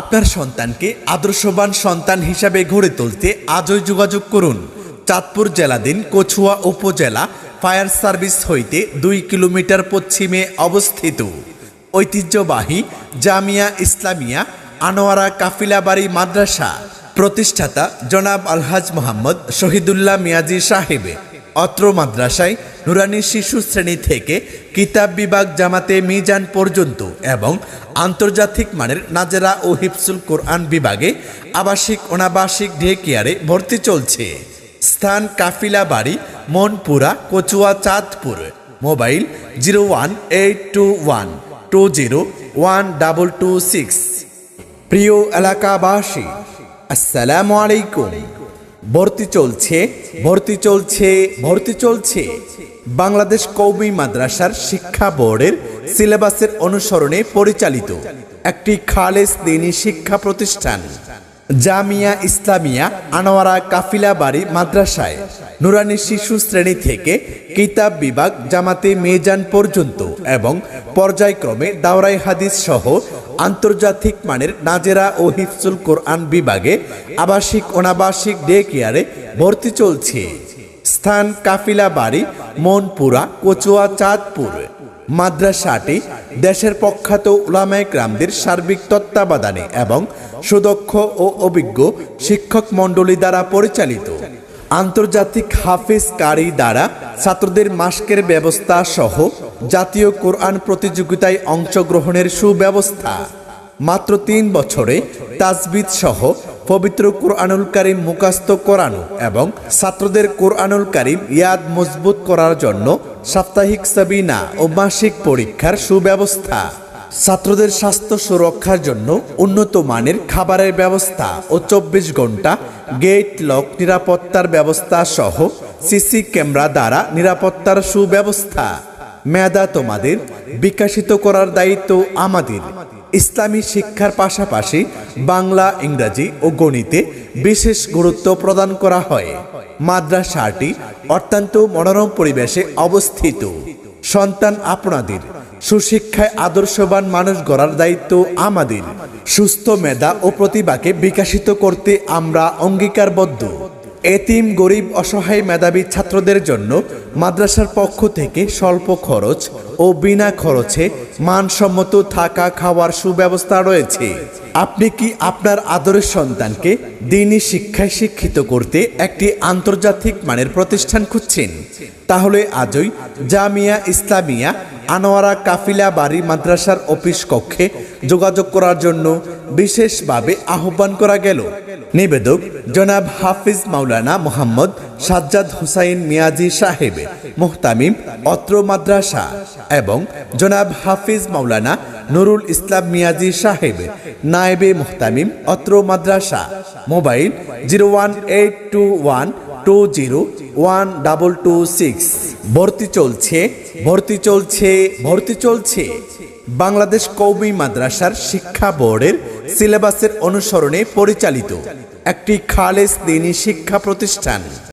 আপনার সন্তানকে আদর্শবান সন্তান হিসাবে গড়ে তুলতে আজই যোগাযোগ করুন। চাঁদপুর জেলাধীন কছুয়া উপজেলা, ফায়ার সার্ভিস হইতে দুই কিলোমিটার পশ্চিমে অবস্থিত। ঐতিহ্যবাহী জামিয়া ইসলামিয়া, আনোয়ারা কাফিলাবাড়ি মাদ্রাসা। প্রতিষ্ঠাতা জনাব আলহাজ মোহাম্মদ শহীদুল্লাহ মিয়াজি সাহেবে। অত্র মাদ্রাসায় নুরানি শিশু শ্রেণি থেকে কিতাব বিভাগ জামাতে মিজান পর্যন্ত এবং আন্তর্জাতিক মানের নাজেরা ও হিফসুল কোরআন বিভাগে আবাসিক, অনাবাসিক ডে কেয়ারে ভর্তি চলছে। স্থান কাফিলা বাড়ি, Monpura, Kachua, Chandpur. Mobile zero one eight two one two zero one double two six. প্রিয় এলাকাবাসী, আসসালামু আলাইকুম। ভর্তি চলছে ভর্তি চলছে ভর্তি চলছে। বাংলাদেশ কৌমি মাদ্রাসার শিক্ষা বোর্ডের সিলেবাসের অনুসরণে পরিচালিত একটি খালেস দিনী শিক্ষা প্রতিষ্ঠান। জামিয়া ইসলামিয়া আনোয়ারা কাফিলা বাড়ি মাদ্রাসায়। নুরানি শিশু শ্রেণি থেকে কিতাব বিভাগ জামাতে মেজান পর্যন্ত এবং পর্যায়ক্রমে দাওরাই হাদিস সহ আন্তর্জাতিক মানের নাজেরা ও হিফসুল কোরআন বিভাগে আবাসিক অনাবাসিক ডে কেয়ারে ভর্তি চলছে। স্থান কাফিলা বাড়ি, মনপুরা, কচুয়া, চাঁদপুর। মাদ্রাসাটি দেশের প্রখ্যাত উলামায় গ্রামদের সার্বিক তত্ত্বাবধানে এবং সুদক্ষ ও অভিজ্ঞ শিক্ষক মণ্ডলী দ্বারা পরিচালিত। আন্তর্জাতিক হাফিজ কারি দ্বারা ছাত্রদের মাস্কের ব্যবস্থা সহ জাতীয় কোরআন প্রতিযোগিতায় অংশগ্রহণের সুব্যবস্থা। মাত্র তিন বছরে তাজবিদ সহ পবিত্র কোরআনুল কারিম মুখাস্ত করানো এবং ছাত্রদের কোরআনুল কারিম ইয়াদ মজবুত করার জন্য সাপ্তাহিক সাবিনা ও মাসিক পরীক্ষার সুব্যবস্থা। ছাত্রদের স্বাস্থ্য সুরক্ষার জন্য উন্নত মানের খাবারের ব্যবস্থা ও চব্বিশ ঘণ্টা গেট লক নিরাপত্তার ব্যবস্থা সহ সিসি ক্যামেরা দ্বারা নিরাপত্তার সুব্যবস্থা। মেধা তোমাদের বিকাশিত করার দায়িত্ব আমাদের। ইসলামী শিক্ষার পাশাপাশি বাংলা, ইংরাজি ও গণিতে বিশেষ গুরুত্ব প্রদান করা হয়। মাদ্রাসাটি অত্যন্ত মনোরম পরিবেশে অবস্থিত। সন্তান আপনাদের, সুশিক্ষায় আদর্শবান মানুষ গড়ার দায়িত্ব আমাদের। সুস্থ মেধা ও প্রতিভাকে বিকাশিত করতে আমরা অঙ্গীকারবদ্ধ। এতিম, গরিব, অসহায় মেধাবী ছাত্রদের জন্য মাদ্রাসার পক্ষ থেকে স্বল্প খরচ ও বিনা খরচে মানসম্মত থাকা খাওয়ার সুব্যবস্থা রয়েছে। আপনি কি আপনার আদরের সন্তানকে দিনই শিক্ষায় শিক্ষিত করতে একটি আন্তর্জাতিক মানের প্রতিষ্ঠান খুঁজছেন? তাহলে আজই জামিয়া ইসলামিয়া আনোয়ারা কাফিলা বাড়ি মাদ্রাসার অফিস কক্ষে যোগাযোগ করার জন্য বিশেষভাবে আহ্বান করা গেল। নিবেদক জনাব হাফিজ মাওলানা মোহাম্মদ সাজ্জাদ হুসাইন মিয়াজি সাহেব, মোহতামিম অত্র মাদ্রাসা এবং জনাব হাফিজ মাওলানা নুরুল ইসলাম মিয়াজি সাহেব, নায়েবে মোহতামিম অত্র মাদ্রাসা, mobile zero one eight two one two zero one double two six. ভর্তি চলছে ভর্তি চলছে ভর্তি চলছে। বাংলাদেশ কৌমি মাদ্রাসার শিক্ষা বোর্ডের সিলেবাসের অনুসরণে পরিচালিত একটি খালেস দিনী শিক্ষা প্রতিষ্ঠান।